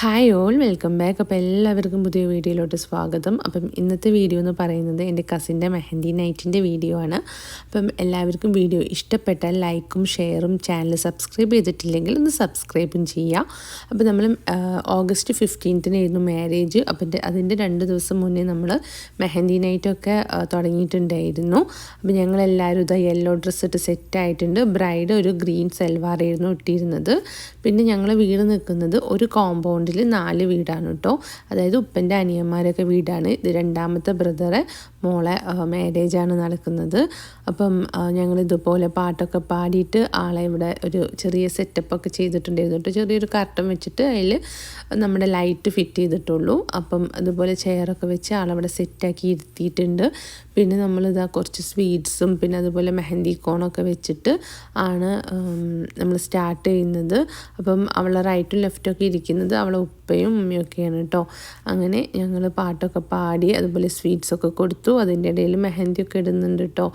Hi all welcome back അപ്പോൾ എല്ലാവർക്കും പുതിയ വീഡിയോയിലോട്ട് സ്വാഗതം. അപ്പം ഇന്നത്തെ വീഡിയോ എന്ന് പറയുന്നത് എന്റെ കസിന്റെ മെഹന്തി നൈറ്റിന്റെ വീഡിയോ ആണ്. അപ്പം എല്ലാവർക്കും വീഡിയോ ഇഷ്ടപ്പെട്ടാൽ ലൈക്കും ഷെയറും ചാനൽ സബ്സ്ക്രൈബ് ചെയ്തിട്ടില്ലെങ്കിൽ ഒന്ന് സബ്സ്ക്രൈബും ചെയ്യുക അപ്പം നമ്മൾ ഓഗസ്റ്റ് ഫിഫ്റ്റീൻത്തിനായിരുന്നു മാരേജ് അപ്പം അതിന്റെ രണ്ട് ദിവസം മുന്നേ നമ്മൾ മെഹന്തി നൈറ്റൊക്കെ തുടങ്ങിയിട്ടുണ്ടായിരുന്നു. അപ്പോൾ ഞങ്ങളെല്ലാവരും ഇതാ യെല്ലോ ഡ്രസ്സ് ഇട്ട് സെറ്റായിട്ടുണ്ട് ബ്രൈഡ് ഒരു ഗ്രീൻ സെൽവാറായിരുന്നു ഇട്ടിരുന്നത്. പിന്നെ ഞങ്ങൾ വീട് നിൽക്കുന്നത് ഒരു കോമ്പൗണ്ടിൽ നാല് വീടാണ് കേട്ടോ അതായത് ഉപ്പന്റെ അനിയന്മാരൊക്കെ വീടാണ്. ഇത് രണ്ടാമത്തെ ബ്രദറെ മോളെ മാരേജാണ് നടക്കുന്നത്. അപ്പം ഞങ്ങൾ ഇതുപോലെ പാട്ടൊക്കെ പാടിയിട്ട് ആളെ ഇവിടെ ഒരു ചെറിയ സെറ്റപ്പൊക്കെ ചെയ്തിട്ടുണ്ടായിരുന്നു കേട്ടോ ചെറിയൊരു കർട്ടൻ വെച്ചിട്ട് അതിൽ നമ്മുടെ ലൈറ്റ് ഫിറ്റ് ചെയ്തിട്ടുള്ളൂ. അപ്പം അതുപോലെ ചെയറൊക്കെ വെച്ച് ആളവിടെ സെറ്റാക്കി ഇരുത്തിയിട്ടുണ്ട്. പിന്നെ നമ്മളിതാ കുറച്ച് സ്വീറ്റ്സും പിന്നെ അതുപോലെ മെഹന്തി കോണൊക്കെ വെച്ചിട്ട് ആണ് നമ്മൾ സ്റ്റാർട്ട് ചെയ്യുന്നത്. അപ്പം അവളെ റൈറ്റും ലെഫ്റ്റൊക്കെ ഇരിക്കുന്നത്. അവളെ ഉപ്പയും ഉമ്മയൊക്കെയാണ് കേട്ടോ. അങ്ങനെ ഞങ്ങൾ പാട്ടൊക്കെ പാടി അതുപോലെ സ്വീറ്റ്സൊക്കെ കൊടുത്തു. അതിന്റെ ഇടയിൽ മെഹന്തിയൊക്കെ ഇടുന്നുണ്ട് കേട്ടോ.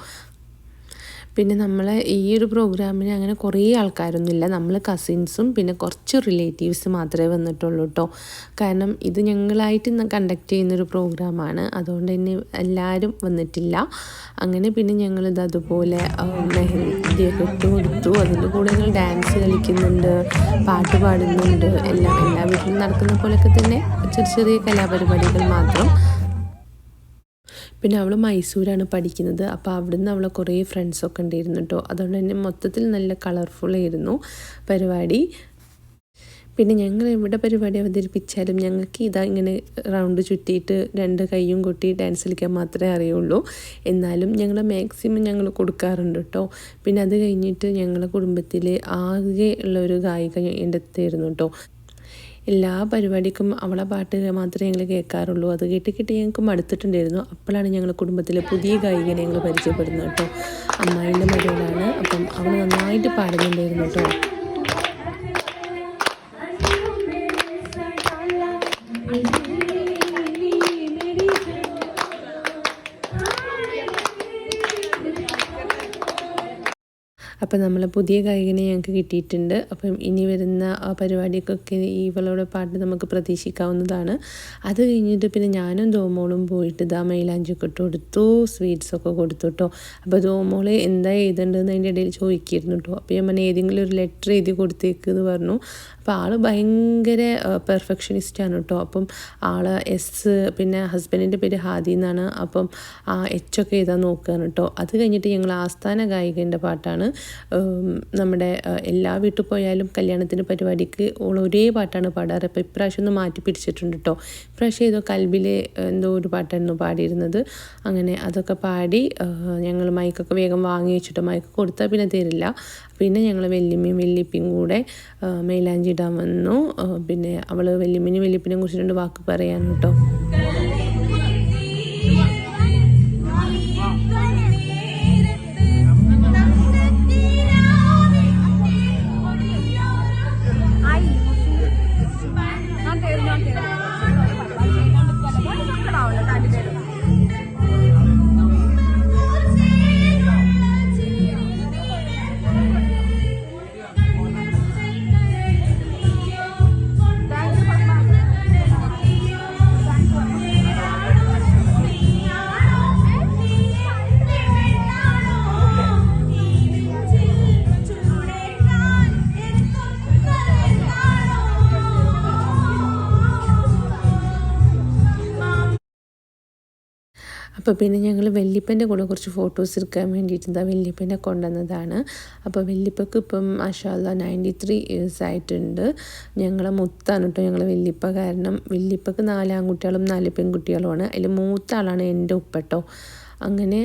പിന്നെ നമ്മൾ ഈ ഒരു പ്രോഗ്രാമിന് അങ്ങനെ കുറേ ആൾക്കാരൊന്നുമില്ല നമ്മൾ കസിൻസും പിന്നെ കുറച്ച് റിലേറ്റീവ്സ് മാത്രമേ വന്നിട്ടുള്ളൂ കേട്ടോ കാരണം ഇത് ഞങ്ങളായിട്ട് കണ്ടക്ട് ചെയ്യുന്നൊരു പ്രോഗ്രാമാണ് അതുകൊണ്ട് തന്നെ എല്ലാവരും വന്നിട്ടില്ല. അങ്ങനെ പിന്നെ ഞങ്ങളിത് അതുപോലെ മെഹന്തിയൊക്കെ ഇട്ട് കൊടുത്തു. അതിന്റെ കൂടെ ഞങ്ങൾ ഡാൻസ് കളിക്കുന്നുണ്ട് പാട്ട് പാടുന്നുണ്ട്. എല്ലാം എല്ലാ വീട്ടിലും നടക്കുന്ന പോലെയൊക്കെ തന്നെ ചെറിയ ചെറിയ കലാപരിപാടികൾ മാത്രം. പിന്നെ അവൾ മൈസൂരാണ് പഠിക്കുന്നത്. അപ്പോൾ അവിടുന്ന് അവളെ കുറേ ഫ്രണ്ട്സൊക്കെ ഉണ്ടായിരുന്നു കേട്ടോ അതുകൊണ്ട് തന്നെ മൊത്തത്തിൽ നല്ല കളർഫുള്ളായിരുന്നു പരിപാടി. പിന്നെ ഞങ്ങൾ എവിടെ പരിപാടി അവതരിപ്പിച്ചാലും ഞങ്ങൾക്ക് ഇതാ ഇങ്ങനെ റൗണ്ട് ചുറ്റിയിട്ട് രണ്ട് കൈയും കൊട്ടി ഡാൻസ് കളിക്കാൻ മാത്രമേ അറിയുള്ളൂ. എന്നാലും ഞങ്ങൾ മാക്സിമം ഞങ്ങൾ കൊടുക്കാറുണ്ട് കേട്ടോ പിന്നെ അത് കഴിഞ്ഞിട്ട് ഞങ്ങളുടെ കുടുംബത്തിൽ ആകെ ഉള്ള ഒരു ഗായിക എന്റെ അടുത്തായിരുന്നു കേട്ടോ എല്ലാ പരിപാടിക്കും അവളെ പാട്ട് മാത്രമേ ഞങ്ങൾ കേൾക്കാറുള്ളൂ. അത് കേട്ട് കേട്ട് ഞങ്ങൾക്ക് മടുത്തിട്ടുണ്ടായിരുന്നു. അപ്പോഴാണ് ഞങ്ങൾ കുടുംബത്തിലെ പുതിയ ഗായികനെ ഞങ്ങൾ പരിചയപ്പെടുന്നത് കേട്ടോ. അമ്മായിന്റെ മകളാണ് അപ്പം അവൾ നന്നായിട്ട് പാടുന്നുണ്ടായിരുന്നു കേട്ടോ. അപ്പം നമ്മൾ പുതിയ ഗായകനെ ഞങ്ങൾക്ക് കിട്ടിയിട്ടുണ്ട്. അപ്പം ഇനി വരുന്ന പരിപാടിക്കൊക്കെ ഇവളുടെ പാട്ട് നമുക്ക് പ്രതീക്ഷിക്കാവുന്നതാണ്. അത് കഴിഞ്ഞിട്ട് പിന്നെ ഞാനും ദോമോളും പോയിട്ട് ഇതാ മൈലാഞ്ചൊക്കെ ഇട്ട് കൊടുത്തു സ്വീറ്റ്സൊക്കെ കൊടുത്തു കേട്ടോ അപ്പോൾ ദോമോൾ എന്താ എഴുതേണ്ടതെന്ന് അതിന്റെ ഇടയിൽ ചോദിക്കായിരുന്നു കേട്ടോ അപ്പോൾ ഞാൻ ഏതെങ്കിലും ഒരു ലെറ്റർ എഴുതി കൊടുത്തേക്ക് എന്ന് പറഞ്ഞു. അപ്പോൾ ആൾ ഭയങ്കര പെർഫെക്ഷനിസ്റ്റാണ് കേട്ടോ അപ്പം ആൾ എസ് പിന്നെ ഹസ്ബൻഡിന്റെ പേര് ഹാദി എന്നാണ്. അപ്പം ആ എച്ചൊക്കെ എഴുതാൻ നോക്കുകയാണ് കേട്ടോ അത് കഴിഞ്ഞിട്ട് ഞങ്ങൾ ആസ്ഥാന ഗായികന്റെ പാട്ടാണ്. നമ്മുടെ എല്ലാ വീട്ടിൽ പോയാലും കല്യാണത്തിന് പരിപാടിക്ക് ഓൾ ഒരേ പാട്ടാണ് പാടാറ്. അപ്പോൾ ഇപ്രാവശ്യം ഒന്ന് മാറ്റി പിടിച്ചിട്ടുണ്ട് കേട്ടോ ഇപ്രാവശ്യം ഏതോ കൽബിലെ എന്തോ ഒരു പാട്ടായിരുന്നു പാടിയിരുന്നത്. അങ്ങനെ അതൊക്കെ പാടി ഞങ്ങൾ മൈക്കൊക്കെ വേഗം വാങ്ങി വെച്ചിട്ട് മൈക്ക് കൊടുത്താൽ പിന്നെ തരില്ല. പിന്നെ ഞങ്ങൾ വെല്ലുമ്മയും വെല്ലിപ്പിയും കൂടെ മേലാഞ്ചിടാൻ വന്നു. പിന്നെ അവൾ വെല്ലിമ്മിനും വെല്ലിപ്പിനെയും കുറിച്ച് രണ്ട് വാക്ക് പറയാൻ കേട്ടോ അപ്പോൾ പിന്നെ ഞങ്ങൾ വെല്ലിപ്പന്റെ കൂടെ കുറച്ച് ഫോട്ടോസ് എടുക്കാൻ വേണ്ടിയിട്ട് എന്താ വെല്ലിപ്പനെ കൊണ്ടുവന്നതാണ്. അപ്പോൾ വെല്ലിപ്പക്ക് ഇപ്പം മാഷാല്ല നയന്റി ത്രീ ഇയേഴ്സ് ആയിട്ടുണ്ട്. ഞങ്ങളെ മുത്താണ് കേട്ടോ ഞങ്ങൾ വെല്ലിപ്പ കാരണം. വെല്ലിപ്പക്ക് നാല് ആൺകുട്ടികളും നാല് പെൺകുട്ടികളുമാണ്. അതിൽ മൂത്ത ആളാണ് എന്റെ ഉപ്പട്ടോ അങ്ങനെ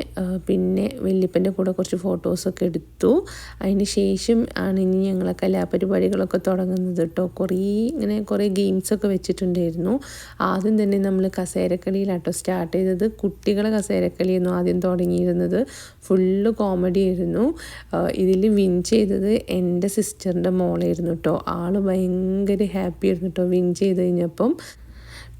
പിന്നെ വല്യപ്പന്റെ കൂടെ കുറച്ച് ഫോട്ടോസൊക്കെ എടുത്തു. അതിന് ശേഷം ആണ് ഇനി ഞങ്ങളെ കലാപരിപാടികളൊക്കെ തുടങ്ങുന്നത് കേട്ടോ കുറേ ഇങ്ങനെ കുറേ ഗെയിംസൊക്കെ വെച്ചിട്ടുണ്ടായിരുന്നു. ആദ്യം തന്നെ നമ്മൾ കസേരക്കളിയിലാട്ടോ സ്റ്റാർട്ട് ചെയ്തത്. കുട്ടികളെ കസേരക്കളിയായിരുന്നു ആദ്യം തുടങ്ങിയിരുന്നത്. ഫുള്ള് കോമഡി ആയിരുന്നു. ഇതിൽ വിൻ ചെയ്തത് എന്റെ സിസ്റ്ററിന്റെ മോളായിരുന്നു കേട്ടോ ആൾ ഭയങ്കര ഹാപ്പി ആയിരുന്നു കേട്ടോ വിൻ ചെയ്ത് കഴിഞ്ഞപ്പം.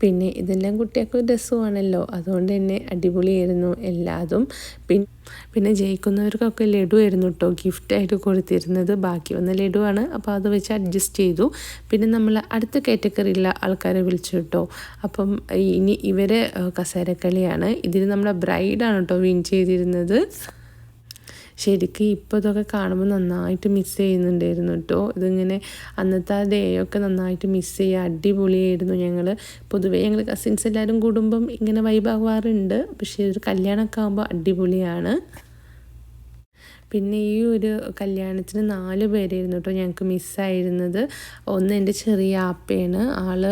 പിന്നെ ഇതെല്ലാം കുട്ടികൾക്ക് രസമാണല്ലോ. അതുകൊണ്ട് തന്നെ അടിപൊളിയായിരുന്നു എല്ലാതും. പിന്നെ പിന്നെ ജയിക്കുന്നവർക്കൊക്കെ ലഡു ആയിരുന്നു കേട്ടോ ഗിഫ്റ്റായിട്ട് കൊടുത്തിരുന്നത്. ബാക്കി വന്ന ലഡുവാണ്. അപ്പോൾ അത് വെച്ച് അഡ്ജസ്റ്റ് ചെയ്തു. പിന്നെ നമ്മൾ അടുത്ത കാറ്റഗറിയിലുള്ള ആൾക്കാരെ വിളിച്ചു കേട്ടോ അപ്പം ഇനി ഇവരെ കസേരക്കളിയാണ്. ഇതിൽ നമ്മളെ ബ്രൈഡാണ് കേട്ടോ വിൻ ചെയ്തിരുന്നത്. ശരിക്കും ഇപ്പോൾ ഇതൊക്കെ കാണുമ്പോൾ നന്നായിട്ട് മിസ് ചെയ്യുന്നുണ്ടായിരുന്നു കേട്ടോ ഇതിങ്ങനെ അന്നത്തെ ആ ഡേ ഒക്കെ നന്നായിട്ട് മിസ് ചെയ്യുക അടിപൊളിയായിരുന്നു ഞങ്ങൾ പൊതുവേ ഞങ്ങൾ കസിൻസ് എല്ലാവരും കൂടുമ്പം ഇങ്ങനെ വൈബാവാറുണ്ട് പക്ഷേ ഒരു കല്യാണമൊക്കെ ആകുമ്പോൾ അടിപൊളിയാണ്. പിന്നെ ഈ ഒരു കല്യാണത്തിന് നാല് പേരായിരുന്നു കേട്ടോ ഞങ്ങൾക്ക് മിസ്സായിരുന്നത്. ഒന്ന് എന്റെ ചെറിയ ആപ്പയാണ്. ആൾ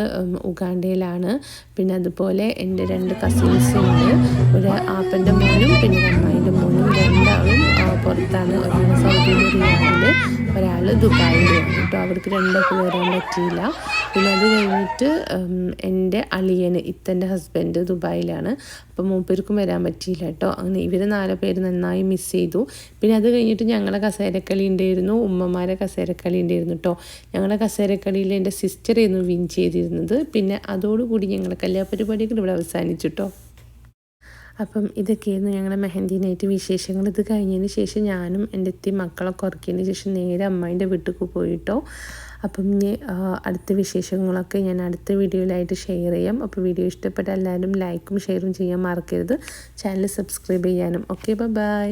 ഉഗാണ്ടയിലാണ്. പിന്നെ അതുപോലെ എന്റെ രണ്ട് കസിൻസ് ഉണ്ട് ഒരു ആപ്പന്റെ മോനും പിന്നെ അമ്മായിന്റെ മോനും രണ്ടാളും പുറത്താണ് ഒരാൾ സൗദി അറേബ്യയിലാണ് ഒരാൾ ദുബായിലുമാണ് കേട്ടോ. അവർക്ക് രണ്ടൊക്കെ വരാൻ പറ്റിയില്ല. പിന്നെ അത് കഴിഞ്ഞിട്ട് എന്റെ അളിയന് ഇത്തന്റെ ഹസ്ബൻഡ് ദുബായിലാണ്. അപ്പം മൂപ്പർക്കും വരാൻ പറ്റിയില്ല കേട്ടോ. അങ്ങനെ ഇവർ നാല് പേര് നന്നായി മിസ് ചെയ്തു. പിന്നെ അത് കഴിഞ്ഞിട്ട് ഞങ്ങളെ കസേരക്കളി ഉണ്ടായിരുന്നു ഉമ്മമാരെ കസേരക്കളി ഉണ്ടായിരുന്നു കേട്ടോ. ഞങ്ങളുടെ കസേരക്കളിയിൽ എന്റെ സിസ്റ്ററായിരുന്നു വിൻ ചെയ്തിരുന്നത്. പിന്നെ അതോടുകൂടി ഞങ്ങളുടെ കല്യാണ പരിപാടികൾ ഇവിടെ അവസാനിച്ചു കേട്ടോ. അപ്പം ഇതൊക്കെയായിരുന്നു ഞങ്ങളുടെ മെഹന്തി നൈറ്റ് വിശേഷങ്ങൾ. ഇത് കഴിഞ്ഞതിന് ശേഷം ഞാനും എന്റെ എത്തി മക്കളൊക്കെ ഉറക്കിയതിന് ശേഷം നേരെ അമ്മേന്റെ വീട്ടിൽ പോയിട്ടോ അപ്പം ഇനി അടുത്ത വിശേഷങ്ങളൊക്കെ ഞാൻ അടുത്ത വീഡിയോയിലായിട്ട് ഷെയർ ചെയ്യാം. അപ്പോൾ വീഡിയോ ഇഷ്ടപ്പെട്ട എല്ലാവരും ലൈക്കും ഷെയറും ചെയ്യാൻ മറക്കരുത്. ചാനൽ സബ്സ്ക്രൈബ് ചെയ്യാനും. Okay bye